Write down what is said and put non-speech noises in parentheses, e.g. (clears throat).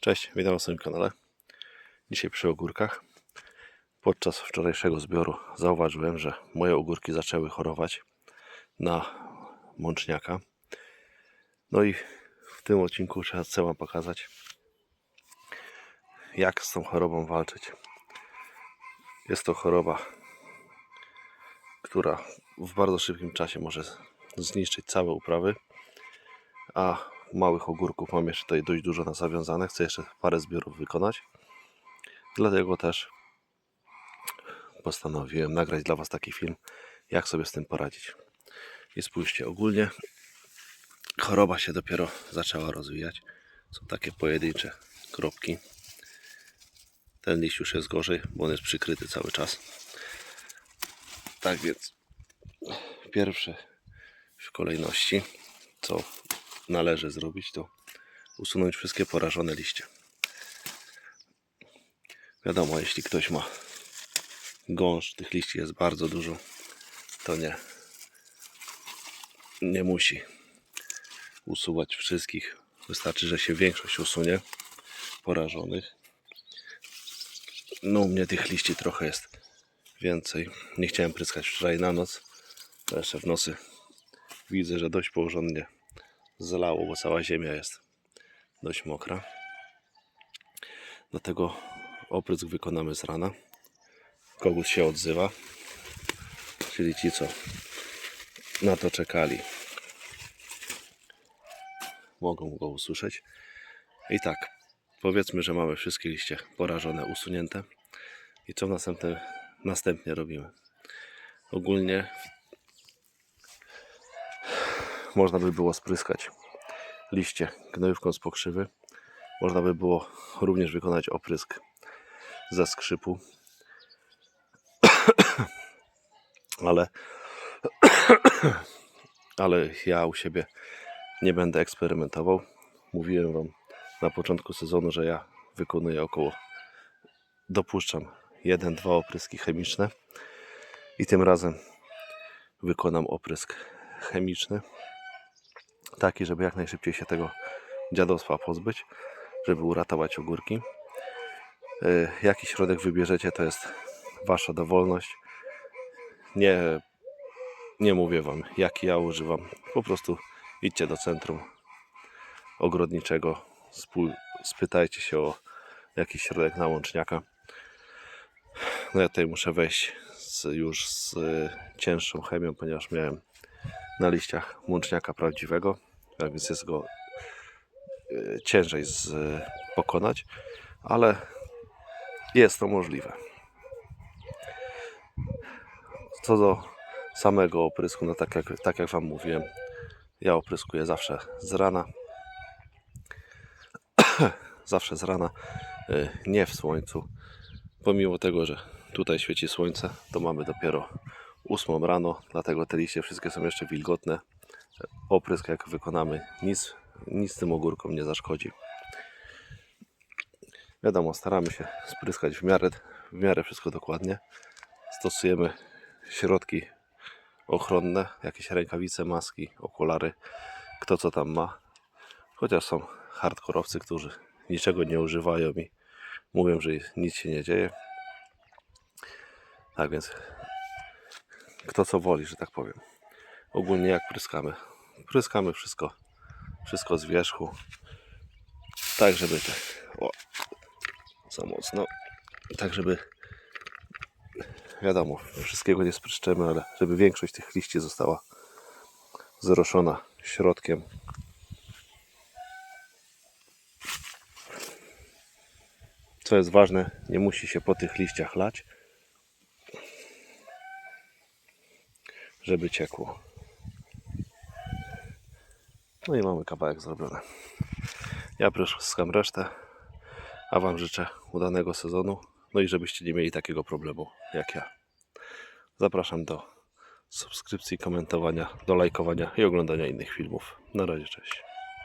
Cześć, witam na swoim kanale. Dzisiaj przy ogórkach. Podczas wczorajszego zbioru zauważyłem, że moje ogórki zaczęły chorować na mączniaka. No i w tym odcinku chcę Wam pokazać, jak z tą chorobą walczyć. Jest to choroba, która w bardzo szybkim czasie może zniszczyć całe uprawy, a małych ogórków mam jeszcze tutaj dość dużo na zawiązane. Chcę jeszcze parę zbiorów wykonać. Dlatego też postanowiłem nagrać dla Was taki film, jak sobie z tym poradzić. I spójrzcie, ogólnie choroba się dopiero zaczęła rozwijać. Są takie pojedyncze kropki. Ten liść już jest gorzej, bo on jest przykryty cały czas. Tak więc pierwsze w kolejności, co należy zrobić, to usunąć wszystkie porażone liście. Wiadomo, jeśli ktoś ma gąszcz, tych liści jest bardzo dużo, to nie, nie musi usuwać wszystkich. Wystarczy, że się większość usunie porażonych. No u mnie tych liści trochę jest więcej. Nie chciałem pryskać wczoraj na noc, ale jeszcze w nocy widzę, że dość porządnie zalało, bo cała ziemia jest dość mokra. Dlatego oprysk wykonamy z rana. Kogut się odzywa, czyli ci, co na to czekali, mogą go usłyszeć. I tak, powiedzmy, że mamy wszystkie liście porażone, usunięte. I co następnie, następnie robimy? Ogólnie można by było spryskać liście gnojówką z pokrzywy. Można by było również wykonać oprysk ze skrzypu. (clears throat) ale, (clears throat) ale ja u siebie nie będę eksperymentował. Mówiłem Wam na początku sezonu, że ja wykonuję około, dopuszczam jeden, dwa opryski chemiczne i tym razem wykonam oprysk chemiczny taki, żeby jak najszybciej się tego dziadostwa pozbyć, żeby uratować ogórki. Yy, Jaki środek wybierzecie, to jest Wasza dowolność. Nie, nie mówię Wam, jaki ja używam. Po prostu idźcie do centrum ogrodniczego, spytajcie się o jakiś środek na łączniaka. No ja tutaj muszę wejść z, już z y, cięższą chemią, ponieważ miałem na liściach łączniaka prawdziwego, tak więc jest go y, ciężej z, pokonać, ale jest to możliwe. Co do samego oprysku, no tak jak, tak jak Wam mówiłem, ja opryskuję zawsze z rana. (clears throat) zawsze z rana, y, nie w słońcu. Pomimo tego, że tutaj świeci słońce, to mamy dopiero 8 rano, dlatego te liście wszystkie są jeszcze wilgotne. Oprysk jak wykonamy, nic, nic tym ogórkom nie zaszkodzi. Wiadomo, staramy się spryskać w miarę, w miarę wszystko dokładnie. Stosujemy środki ochronne, jakieś rękawice, maski, okulary, kto co tam ma. Chociaż są hardkorowcy, którzy niczego nie używają i mówią, że nic się nie dzieje. Tak więc kto co woli, że tak powiem. Ogólnie jak pryskamy? Pryskamy wszystko, wszystko z wierzchu, tak żeby te, o, za mocno, tak żeby, wiadomo, wszystkiego nie spryszczemy, ale żeby większość tych liści została zroszona środkiem. Co jest ważne, nie musi się po tych liściach lać, żeby ciekło. No i mamy kawałek zrobiony. Ja pryskam resztę, a Wam życzę udanego sezonu. No i żebyście nie mieli takiego problemu jak ja. Zapraszam do subskrypcji, komentowania, do lajkowania i oglądania innych filmów. Na razie, cześć.